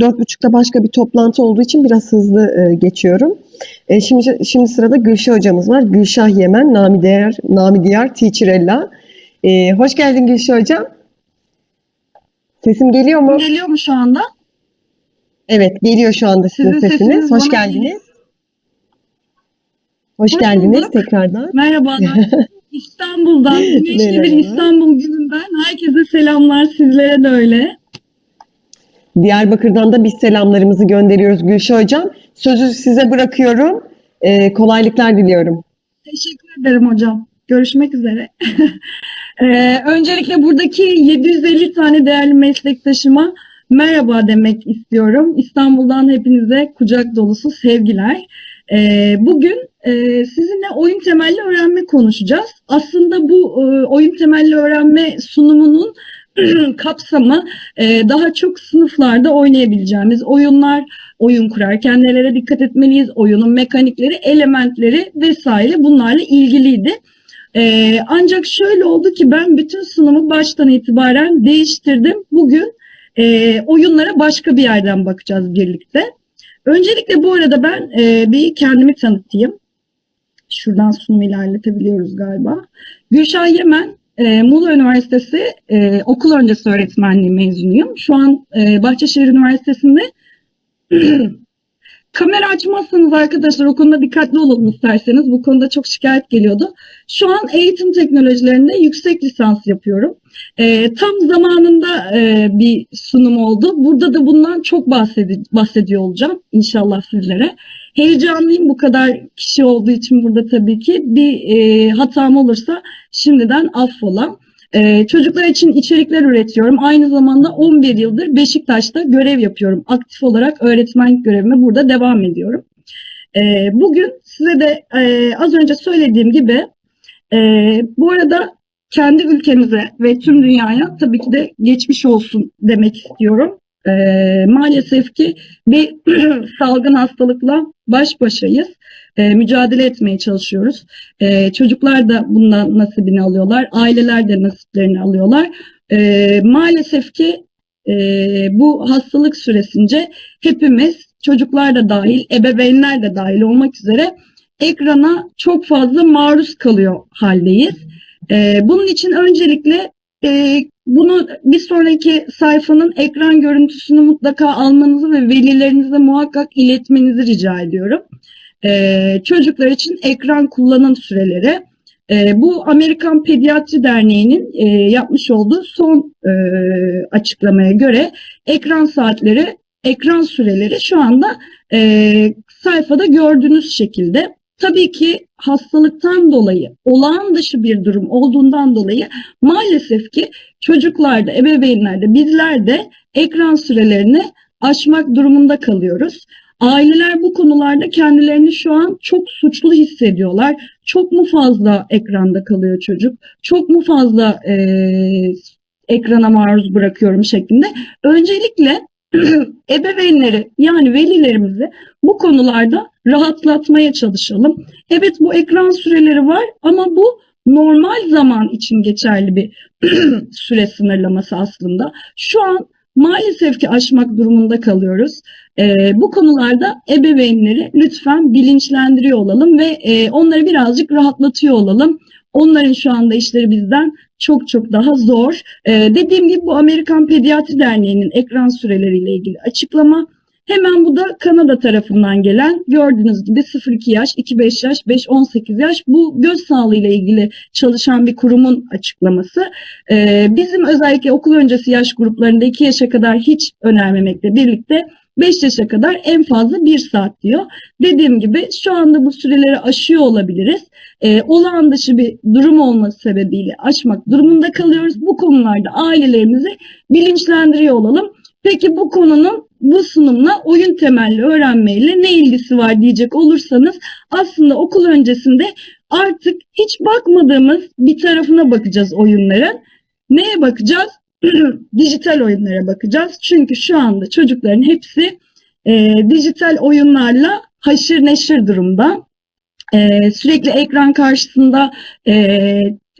Dört buçukta başka bir toplantı olduğu için biraz hızlı e, geçiyorum. E, şimdi şimdi sırada Gülşah hocamız var. Gülşah Yemen, Nami Diyar, Nami Diyar Teacherella. E, hoş geldin Gülşah hocam. Sesim geliyor mu? Geliyor mu şu anda? Evet, geliyor şu anda sizin Sizin sesiniz. sesiniz Hoş geldiniz. Hoş Hoş geldiniz bulduk. tekrardan. Merhabalar. İstanbul'dan, güneşli bir. İstanbul gününden herkese selamlar. Sizlere de öyle. Diyarbakır'dan da biz selamlarımızı gönderiyoruz Gülşah hocam. Sözü size bırakıyorum. E, kolaylıklar diliyorum. Teşekkür ederim hocam. Görüşmek üzere. Ee, öncelikle buradaki 750 tane değerli meslektaşıma merhaba demek istiyorum. İstanbul'dan hepinize kucak dolusu sevgiler. Ee, bugün e, sizinle oyun temelli öğrenme konuşacağız. Aslında bu e, oyun temelli öğrenme sunumunun kapsamı e, daha çok sınıflarda oynayabileceğimiz oyunlar, oyun kurarken nelere dikkat etmeliyiz, oyunun mekanikleri, elementleri vesaire bunlarla ilgiliydi. Ee, ancak şöyle oldu ki ben bütün sunumu baştan itibaren değiştirdim. Bugün e, oyunlara başka bir yerden bakacağız birlikte. Öncelikle bu arada ben e, bir kendimi tanıtayım. Şuradan sunumu ilerletebiliyoruz galiba. Gülşah Yemen, e, Muğla Üniversitesi e, okul öncesi öğretmenliği mezunuyum. Şu an e, Bahçeşehir Üniversitesi'nde Kamera açmazsanız arkadaşlar o konuda dikkatli olalım isterseniz. Bu konuda çok şikayet geliyordu. Şu an eğitim teknolojilerinde yüksek lisans yapıyorum. Ee, tam zamanında e, bir sunum oldu. Burada da bundan çok bahsedi- bahsediyor olacağım inşallah sizlere. Heyecanlıyım bu kadar kişi olduğu için burada tabii ki. Bir e, hatam olursa şimdiden affola. Ee, çocuklar için içerikler üretiyorum. Aynı zamanda 11 yıldır Beşiktaş'ta görev yapıyorum. Aktif olarak öğretmenlik görevime burada devam ediyorum. Ee, bugün size de e, az önce söylediğim gibi e, bu arada kendi ülkemize ve tüm dünyaya tabii ki de geçmiş olsun demek istiyorum. Ee, maalesef ki bir salgın hastalıkla baş başayız. Ee, mücadele etmeye çalışıyoruz. Ee, çocuklar da bundan nasibini alıyorlar. Aileler de nasiplerini alıyorlar. Ee, maalesef ki e, bu hastalık süresince hepimiz çocuklar da dahil, ebeveynler de dahil olmak üzere ekrana çok fazla maruz kalıyor haldeyiz. Ee, bunun için öncelikle e, bunu bir sonraki sayfanın ekran görüntüsünü mutlaka almanızı ve velilerinize muhakkak iletmenizi rica ediyorum. Ee, çocuklar için ekran kullanım süreleri. Ee, bu Amerikan Pediatri Derneği'nin e, yapmış olduğu son e, açıklamaya göre ekran saatleri, ekran süreleri şu anda e, sayfada gördüğünüz şekilde. Tabii ki hastalıktan dolayı, olağan dışı bir durum olduğundan dolayı maalesef ki çocuklarda, ebeveynlerde, bizler de ekran sürelerini aşmak durumunda kalıyoruz. Aileler bu konularda kendilerini şu an çok suçlu hissediyorlar. Çok mu fazla ekranda kalıyor çocuk? Çok mu fazla e, ekrana maruz bırakıyorum şeklinde. Öncelikle ebeveynleri yani velilerimizi bu konularda rahatlatmaya çalışalım. Evet bu ekran süreleri var ama bu normal zaman için geçerli bir süre sınırlaması aslında. Şu an maalesef ki aşmak durumunda kalıyoruz. Ee, bu konularda ebeveynleri lütfen bilinçlendiriyor olalım ve e, onları birazcık rahatlatıyor olalım. Onların şu anda işleri bizden çok çok daha zor. Ee, dediğim gibi bu Amerikan Pediatri Derneği'nin ekran süreleriyle ilgili açıklama. Hemen bu da Kanada tarafından gelen gördüğünüz gibi 0-2 yaş, 2-5 yaş, 5-18 yaş bu göz sağlığıyla ilgili çalışan bir kurumun açıklaması. Ee, bizim özellikle okul öncesi yaş gruplarında 2 yaşa kadar hiç önermemekle birlikte 5 yaşa kadar en fazla 1 saat diyor. Dediğim gibi şu anda bu süreleri aşıyor olabiliriz. Ee, olağan dışı bir durum olması sebebiyle aşmak durumunda kalıyoruz. Bu konularda ailelerimizi bilinçlendiriyor olalım. Peki bu konunun bu sunumla oyun temelli öğrenmeyle ne ilgisi var diyecek olursanız aslında okul öncesinde artık hiç bakmadığımız bir tarafına bakacağız oyunların. Neye bakacağız? dijital oyunlara bakacağız. Çünkü şu anda çocukların hepsi e, dijital oyunlarla haşır neşir durumda. E, sürekli ekran karşısında e,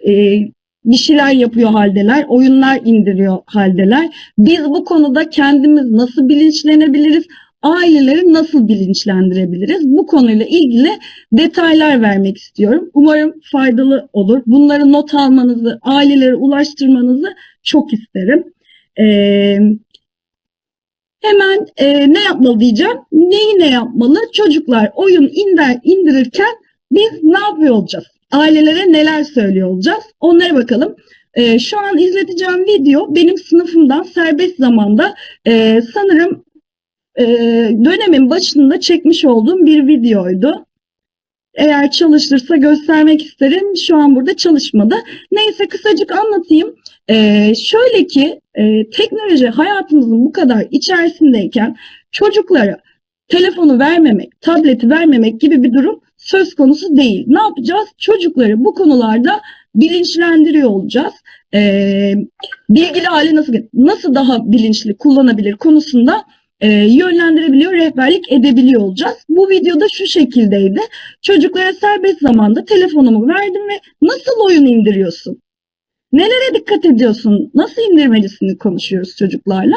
e, bir şeyler yapıyor haldeler, oyunlar indiriyor haldeler. Biz bu konuda kendimiz nasıl bilinçlenebiliriz? Aileleri nasıl bilinçlendirebiliriz? Bu konuyla ilgili detaylar vermek istiyorum. Umarım faydalı olur. Bunları not almanızı, ailelere ulaştırmanızı çok isterim. Ee, hemen e, ne yapmalı diyeceğim. Neyi ne yapmalı? Çocuklar oyun indir, indirirken biz ne yapıyor olacağız? Ailelere neler söylüyor olacağız? Onlara bakalım. Ee, şu an izleteceğim video benim sınıfımdan serbest zamanda e, sanırım e, dönemin başında çekmiş olduğum bir videoydu. Eğer çalışırsa göstermek isterim. Şu an burada çalışmadı. Neyse kısacık anlatayım. Ee, şöyle ki e, teknoloji hayatımızın bu kadar içerisindeyken çocuklara telefonu vermemek, tableti vermemek gibi bir durum söz konusu değil. Ne yapacağız? Çocukları bu konularda bilinçlendiriyor olacağız. Ee, bilgili aile nasıl nasıl daha bilinçli kullanabilir konusunda e, yönlendirebiliyor, rehberlik edebiliyor olacağız. Bu videoda şu şekildeydi. Çocuklara serbest zamanda telefonumu verdim ve nasıl oyun indiriyorsun? Nelere dikkat ediyorsun? Nasıl indirmelisini konuşuyoruz çocuklarla.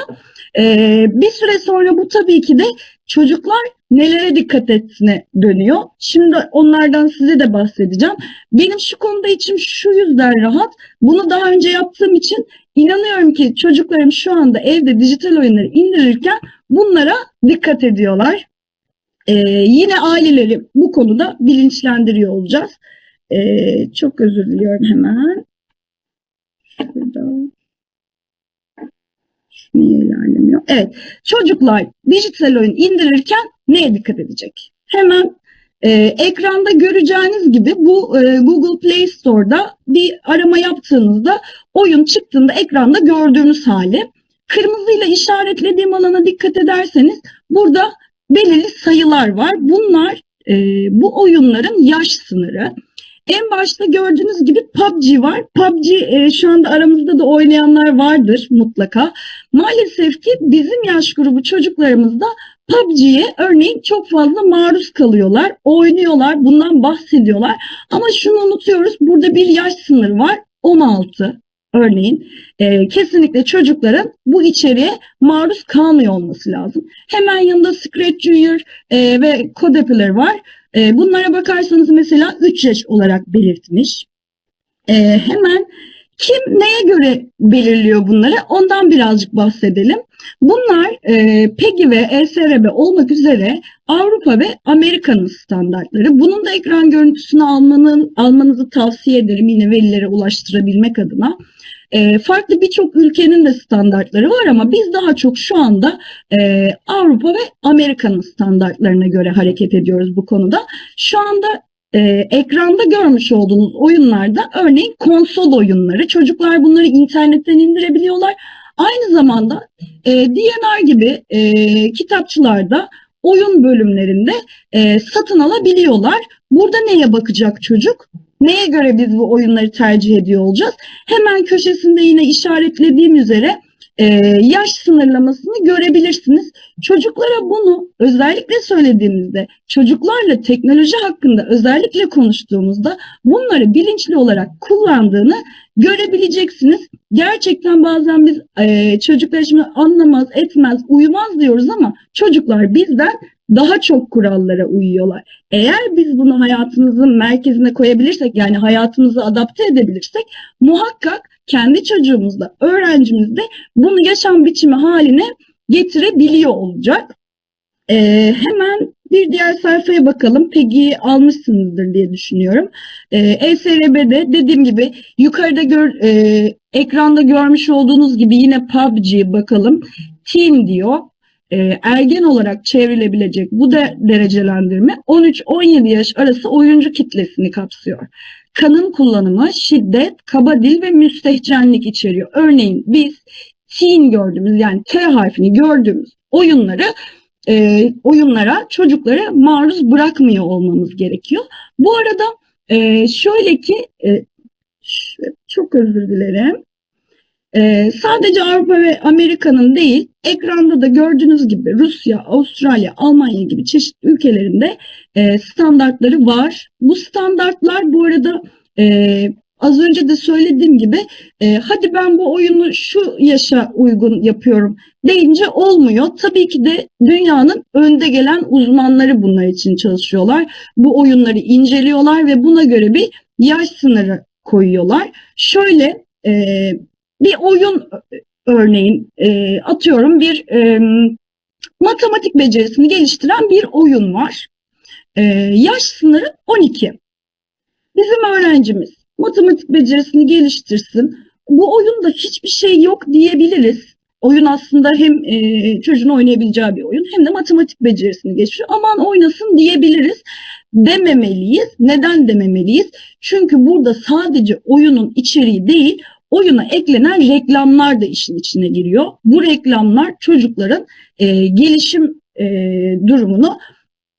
Ee, bir süre sonra bu tabii ki de çocuklar nelere dikkat ettiğine dönüyor. Şimdi onlardan size de bahsedeceğim. Benim şu konuda içim şu yüzden rahat. Bunu daha önce yaptığım için inanıyorum ki çocuklarım şu anda evde dijital oyunları indirirken bunlara dikkat ediyorlar. Ee, yine aileleri bu konuda bilinçlendiriyor olacağız. Ee, çok özür diliyorum hemen. Şurada. Şu niye ilerlemiyor? Evet. Çocuklar dijital oyun indirirken neye dikkat edecek? Hemen e, ekranda göreceğiniz gibi bu e, Google Play Store'da bir arama yaptığınızda oyun çıktığında ekranda gördüğünüz hali. Kırmızıyla işaretlediğim alana dikkat ederseniz burada belirli sayılar var. Bunlar e, bu oyunların yaş sınırı. En başta gördüğünüz gibi PUBG var. PUBG e, şu anda aramızda da oynayanlar vardır mutlaka. Maalesef ki bizim yaş grubu çocuklarımızda PUBG'ye örneğin çok fazla maruz kalıyorlar, oynuyorlar, bundan bahsediyorlar. Ama şunu unutuyoruz, burada bir yaş sınırı var, 16 örneğin. E, kesinlikle çocukların bu içeriğe maruz kalmıyor olması lazım. Hemen yanında Scratch Junior e, ve Codepiler var. E, bunlara bakarsanız mesela 3 yaş olarak belirtmiş. E, hemen kim neye göre belirliyor bunları? Ondan birazcık bahsedelim. Bunlar e, PEGI ve ESRB olmak üzere Avrupa ve Amerika'nın standartları. Bunun da ekran görüntüsünü almanın, almanızı tavsiye ederim yine velilere ulaştırabilmek adına. E, farklı birçok ülkenin de standartları var ama biz daha çok şu anda e, Avrupa ve Amerika'nın standartlarına göre hareket ediyoruz bu konuda. Şu anda e, ekranda görmüş olduğunuz oyunlarda örneğin konsol oyunları. Çocuklar bunları internetten indirebiliyorlar. Aynı zamanda e, DNR gibi e, kitapçılarda oyun bölümlerinde e, satın alabiliyorlar. Burada neye bakacak çocuk? Neye göre biz bu oyunları tercih ediyor olacağız? Hemen köşesinde yine işaretlediğim üzere e, yaş sınırlamasını görebilirsiniz. Çocuklara bunu özellikle söylediğimizde, çocuklarla teknoloji hakkında özellikle konuştuğumuzda bunları bilinçli olarak kullandığını görebileceksiniz. Gerçekten bazen biz e, çocuklar şimdi anlamaz, etmez, uyumaz diyoruz ama çocuklar bizden daha çok kurallara uyuyorlar. Eğer biz bunu hayatımızın merkezine koyabilirsek yani hayatımızı adapte edebilirsek muhakkak kendi çocuğumuzda, öğrencimizde bunu yaşam biçimi haline getirebiliyor olacak. Ee, hemen bir diğer sayfaya bakalım. Pegi'yi almışsınızdır diye düşünüyorum. Ee, ESRB'de dediğim gibi yukarıda gör, e, ekranda görmüş olduğunuz gibi yine PUBG'ye bakalım. Teen diyor. Ee, ergen olarak çevrilebilecek bu de derecelendirme 13-17 yaş arası oyuncu kitlesini kapsıyor. Kanın kullanımı, şiddet, kaba dil ve müstehcenlik içeriyor. Örneğin biz teen gördüğümüz yani T harfini gördüğümüz oyunları e, oyunlara çocuklara maruz bırakmıyor olmamız gerekiyor. Bu arada e, şöyle ki e, çok özür dilerim. E, sadece Avrupa ve Amerika'nın değil, ekranda da gördüğünüz gibi Rusya, Avustralya, Almanya gibi çeşitli ülkelerinde e, standartları var. Bu standartlar bu arada e, Az önce de söylediğim gibi e, hadi ben bu oyunu şu yaşa uygun yapıyorum deyince olmuyor. Tabii ki de dünyanın önde gelen uzmanları bunlar için çalışıyorlar. Bu oyunları inceliyorlar ve buna göre bir yaş sınırı koyuyorlar. Şöyle e, bir oyun örneğin e, atıyorum bir e, matematik becerisini geliştiren bir oyun var. E, yaş sınırı 12. Bizim öğrencimiz matematik becerisini geliştirsin. Bu oyunda hiçbir şey yok diyebiliriz. Oyun aslında hem e, çocuğun oynayabileceği bir oyun hem de matematik becerisini geçiyor. Aman oynasın diyebiliriz. Dememeliyiz. Neden dememeliyiz? Çünkü burada sadece oyunun içeriği değil, oyuna eklenen reklamlar da işin içine giriyor. Bu reklamlar çocukların e, gelişim e, durumunu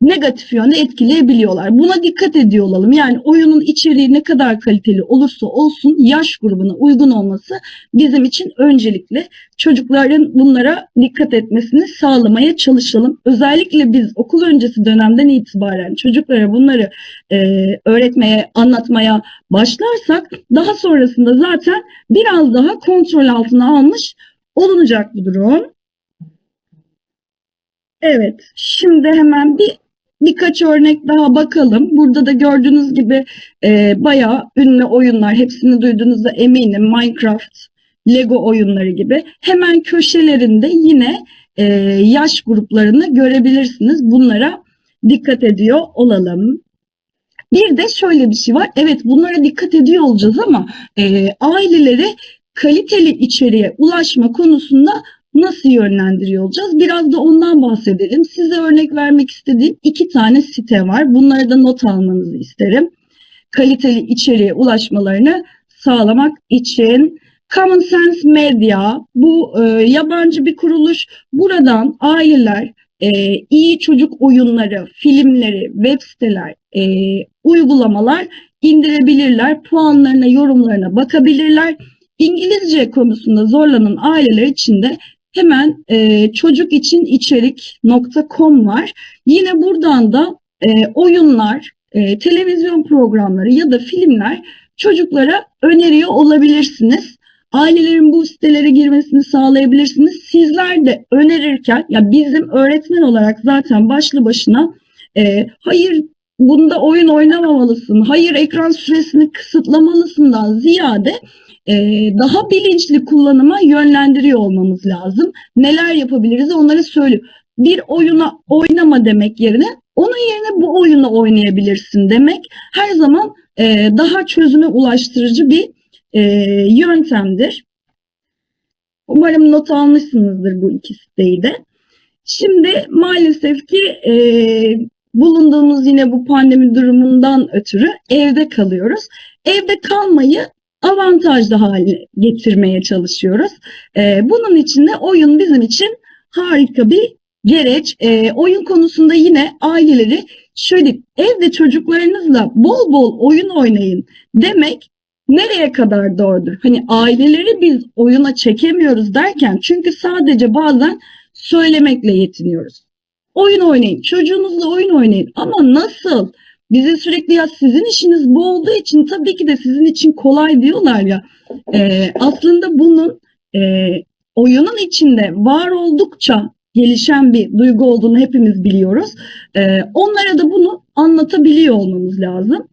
negatif yönde etkileyebiliyorlar. Buna dikkat ediyor olalım. Yani oyunun içeriği ne kadar kaliteli olursa olsun yaş grubuna uygun olması bizim için öncelikli. Çocukların bunlara dikkat etmesini sağlamaya çalışalım. Özellikle biz okul öncesi dönemden itibaren çocuklara bunları e, öğretmeye, anlatmaya başlarsak daha sonrasında zaten biraz daha kontrol altına almış olunacak bu durum. Evet, şimdi hemen bir birkaç örnek daha bakalım. Burada da gördüğünüz gibi e, bayağı ünlü oyunlar, hepsini duyduğunuzda eminim. Minecraft, Lego oyunları gibi. Hemen köşelerinde yine e, yaş gruplarını görebilirsiniz. Bunlara dikkat ediyor olalım. Bir de şöyle bir şey var. Evet bunlara dikkat ediyor olacağız ama e, aileleri kaliteli içeriğe ulaşma konusunda nasıl yönlendiriyor olacağız? Biraz da ondan bahsedelim. Size örnek vermek istediğim iki tane site var. Bunları da not almanızı isterim. Kaliteli içeriğe ulaşmalarını sağlamak için Common Sense Media bu e, yabancı bir kuruluş. Buradan aileler e, iyi çocuk oyunları, filmleri, web siteler, e, uygulamalar indirebilirler. Puanlarına, yorumlarına bakabilirler. İngilizce konusunda zorlanan aileler için de hemen e, çocuk için içerik.com var. Yine buradan da e, oyunlar, e, televizyon programları ya da filmler çocuklara öneriyor olabilirsiniz. Ailelerin bu sitelere girmesini sağlayabilirsiniz. Sizler de önerirken ya bizim öğretmen olarak zaten başlı başına e, hayır bunda oyun oynamamalısın, hayır ekran süresini kısıtlamalısından ziyade e, daha bilinçli kullanıma yönlendiriyor olmamız lazım. Neler yapabiliriz onları söylüyor. Bir oyuna oynama demek yerine onun yerine bu oyunu oynayabilirsin demek her zaman e, daha çözüme ulaştırıcı bir e, yöntemdir. Umarım not almışsınızdır bu iki de. Şimdi maalesef ki e, bulunduğumuz yine bu pandemi durumundan ötürü evde kalıyoruz. Evde kalmayı avantajlı hale getirmeye çalışıyoruz. E, bunun için de oyun bizim için harika bir gereç. E, oyun konusunda yine aileleri şöyle evde çocuklarınızla bol bol oyun oynayın demek nereye kadar doğrudur? Hani aileleri biz oyuna çekemiyoruz derken çünkü sadece bazen söylemekle yetiniyoruz. Oyun oynayın, çocuğunuzla oyun oynayın ama nasıl? Bize sürekli ya sizin işiniz bu olduğu için tabii ki de sizin için kolay diyorlar ya. Ee, aslında bunun e, oyunun içinde var oldukça gelişen bir duygu olduğunu hepimiz biliyoruz. Ee, onlara da bunu anlatabiliyor olmamız lazım.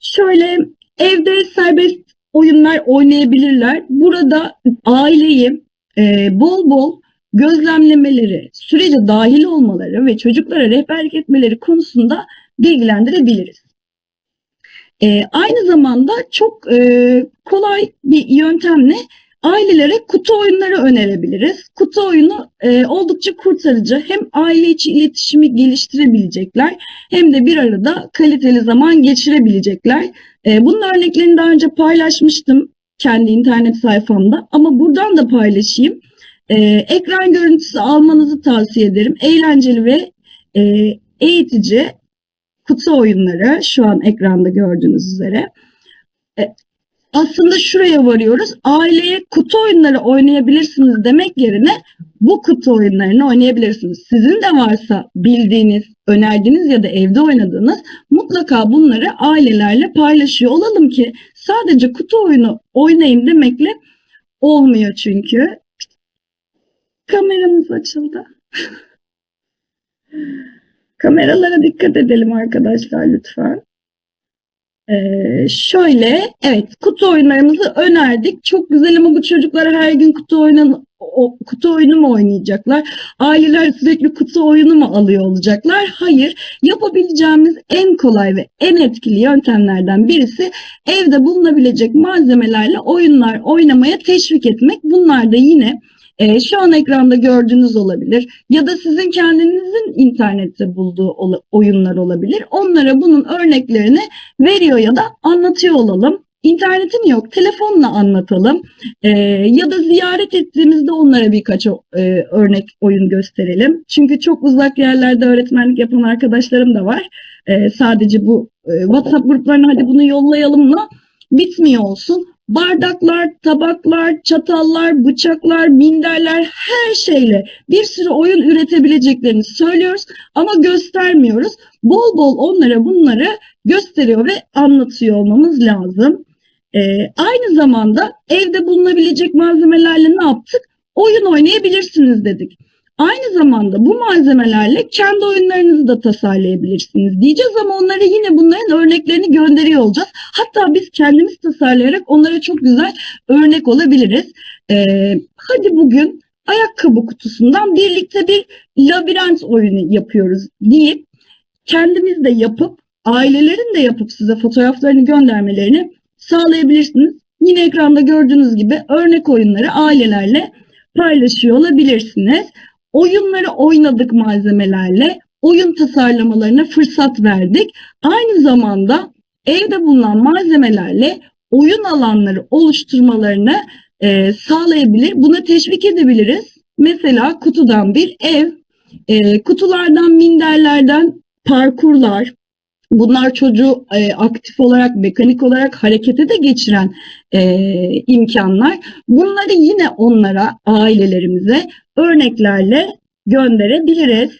Şöyle evde serbest oyunlar oynayabilirler. Burada aileyi e, bol bol gözlemlemeleri, sürece dahil olmaları ve çocuklara rehberlik etmeleri konusunda bilgilendirebiliriz. E, aynı zamanda çok e, kolay bir yöntemle ailelere kutu oyunları önerebiliriz. Kutu oyunu e, oldukça kurtarıcı. Hem aile içi iletişimi geliştirebilecekler hem de bir arada kaliteli zaman geçirebilecekler. E, bunun örneklerini daha önce paylaşmıştım kendi internet sayfamda ama buradan da paylaşayım. E, ekran görüntüsü almanızı tavsiye ederim. Eğlenceli ve e, eğitici kutu oyunları şu an ekranda gördüğünüz üzere. E, aslında şuraya varıyoruz. Aileye kutu oyunları oynayabilirsiniz demek yerine bu kutu oyunlarını oynayabilirsiniz. Sizin de varsa bildiğiniz, önerdiğiniz ya da evde oynadığınız mutlaka bunları ailelerle paylaşıyor olalım ki sadece kutu oyunu oynayın demekle olmuyor çünkü. Kameramız açıldı. Kameralara dikkat edelim arkadaşlar lütfen. Ee, şöyle, evet kutu oyunlarımızı önerdik. Çok güzel ama bu çocuklar her gün kutu oyunu, o, kutu oyunu mu oynayacaklar? Aileler sürekli kutu oyunu mu alıyor olacaklar? Hayır. Yapabileceğimiz en kolay ve en etkili yöntemlerden birisi evde bulunabilecek malzemelerle oyunlar oynamaya teşvik etmek. Bunlar da yine e, şu an ekranda gördüğünüz olabilir ya da sizin kendinizin internette bulduğu oyunlar olabilir. Onlara bunun örneklerini veriyor ya da anlatıyor olalım. İnternetin yok, telefonla anlatalım. E, ya da ziyaret ettiğimizde onlara birkaç e, örnek oyun gösterelim. Çünkü çok uzak yerlerde öğretmenlik yapan arkadaşlarım da var. E, sadece bu e, WhatsApp gruplarına hadi bunu yollayalımla bitmiyor olsun. Bardaklar, tabaklar, çatallar, bıçaklar, minderler her şeyle bir sürü oyun üretebileceklerini söylüyoruz ama göstermiyoruz. Bol bol onlara bunları gösteriyor ve anlatıyor olmamız lazım. Ee, aynı zamanda evde bulunabilecek malzemelerle ne yaptık? Oyun oynayabilirsiniz dedik. Aynı zamanda bu malzemelerle kendi oyunlarınızı da tasarlayabilirsiniz diyeceğiz ama onlara yine bunların örneklerini gönderiyor olacağız. Hatta biz kendimiz tasarlayarak onlara çok güzel örnek olabiliriz. Ee, hadi bugün ayakkabı kutusundan birlikte bir labirent oyunu yapıyoruz deyip kendimiz de yapıp ailelerin de yapıp size fotoğraflarını göndermelerini sağlayabilirsiniz. Yine ekranda gördüğünüz gibi örnek oyunları ailelerle paylaşıyor olabilirsiniz. Oyunları oynadık malzemelerle, oyun tasarlamalarına fırsat verdik. Aynı zamanda evde bulunan malzemelerle oyun alanları oluşturmalarını e, sağlayabilir, buna teşvik edebiliriz. Mesela kutudan bir ev, e, kutulardan, minderlerden parkurlar, bunlar çocuğu e, aktif olarak, mekanik olarak harekete de geçiren e, imkanlar. Bunları yine onlara, ailelerimize örneklerle gönderebiliriz.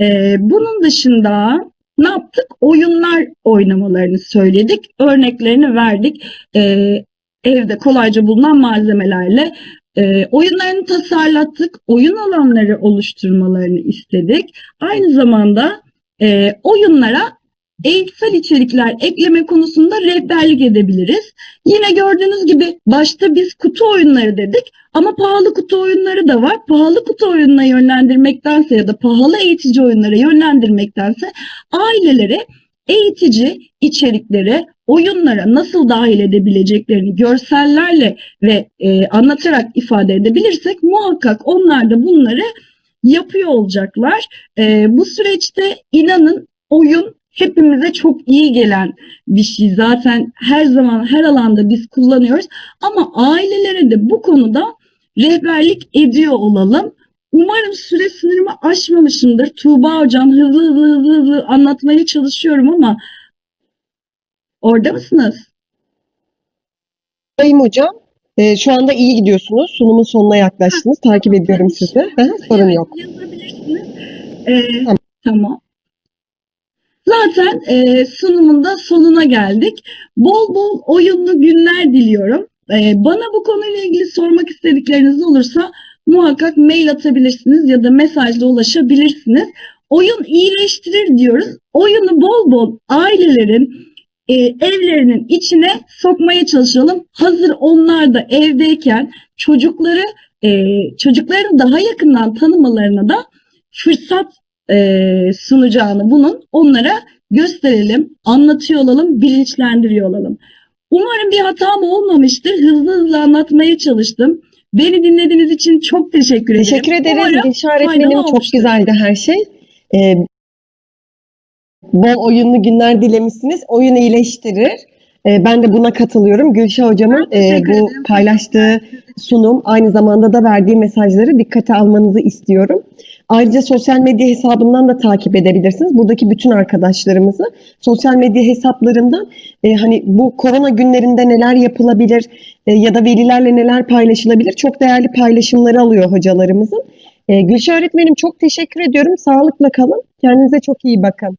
E, bunun dışında ne yaptık? Oyunlar oynamalarını söyledik, örneklerini verdik. E, evde kolayca bulunan malzemelerle e, oyunlarını tasarlattık, oyun alanları oluşturmalarını istedik. Aynı zamanda e, oyunlara eğitsel içerikler ekleme konusunda rehberlik edebiliriz. Yine gördüğünüz gibi başta biz kutu oyunları dedik ama pahalı kutu oyunları da var. Pahalı kutu oyununa yönlendirmektense ya da pahalı eğitici oyunlara yönlendirmektense ailelere eğitici içeriklere, oyunlara nasıl dahil edebileceklerini görsellerle ve e, anlatarak ifade edebilirsek muhakkak onlar da bunları yapıyor olacaklar. E, bu süreçte inanın oyun hepimize çok iyi gelen bir şey. Zaten her zaman her alanda biz kullanıyoruz ama ailelere de bu konuda rehberlik ediyor olalım. Umarım süre sınırımı aşmamışımdır. Tuğba hocam hızlı hızlı hızlı hızlı anlatmaya çalışıyorum ama orada mısınız? Sayın hocam, e, şu anda iyi gidiyorsunuz. Sunumun sonuna yaklaştınız. Takip ediyorum sizi. Hı, Sorun Evet, yok. Yazabilirsiniz. Ee, Tamam. tamam. Zaten e, sunumun da sonuna geldik. Bol bol oyunlu günler diliyorum. E, bana bu konuyla ilgili sormak istedikleriniz olursa muhakkak mail atabilirsiniz ya da mesajla ulaşabilirsiniz. Oyun iyileştirir diyoruz. Oyunu bol bol ailelerin e, evlerinin içine sokmaya çalışalım. Hazır onlar da evdeyken çocukları e, çocukların daha yakından tanımalarına da fırsat e, sunacağını bunun onlara gösterelim, anlatıyor olalım, bilinçlendiriyor olalım. Umarım bir hatam olmamıştır. Hızlı hızlı anlatmaya çalıştım. Beni dinlediğiniz için çok teşekkür ederim. Teşekkür ederiz. Umarım öğretmenim çok olmuştur. güzeldi her şey. E, bol oyunlu günler dilemişsiniz. Oyun iyileştirir. E, ben de buna katılıyorum. Gülşah hocamın e, bu ederim. paylaştığı sunum aynı zamanda da verdiği mesajları dikkate almanızı istiyorum. Ayrıca sosyal medya hesabından da takip edebilirsiniz. Buradaki bütün arkadaşlarımızı sosyal medya hesaplarından e, hani bu korona günlerinde neler yapılabilir e, ya da velilerle neler paylaşılabilir çok değerli paylaşımları alıyor hocalarımızın. E, Gülşah öğretmenim çok teşekkür ediyorum. Sağlıkla kalın. Kendinize çok iyi bakın.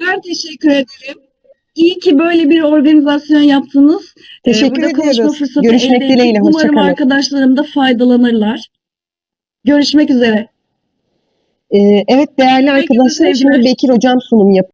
Ben teşekkür ederim. İyi ki böyle bir organizasyon yaptınız. Ee, Teşekkür burada ediyoruz. Görüşmek dileğiyle. Umarım kalın. arkadaşlarım da faydalanırlar. Görüşmek üzere. E, evet değerli Herkese arkadaşlar şimdi. Bekir hocam sunum yapıyor.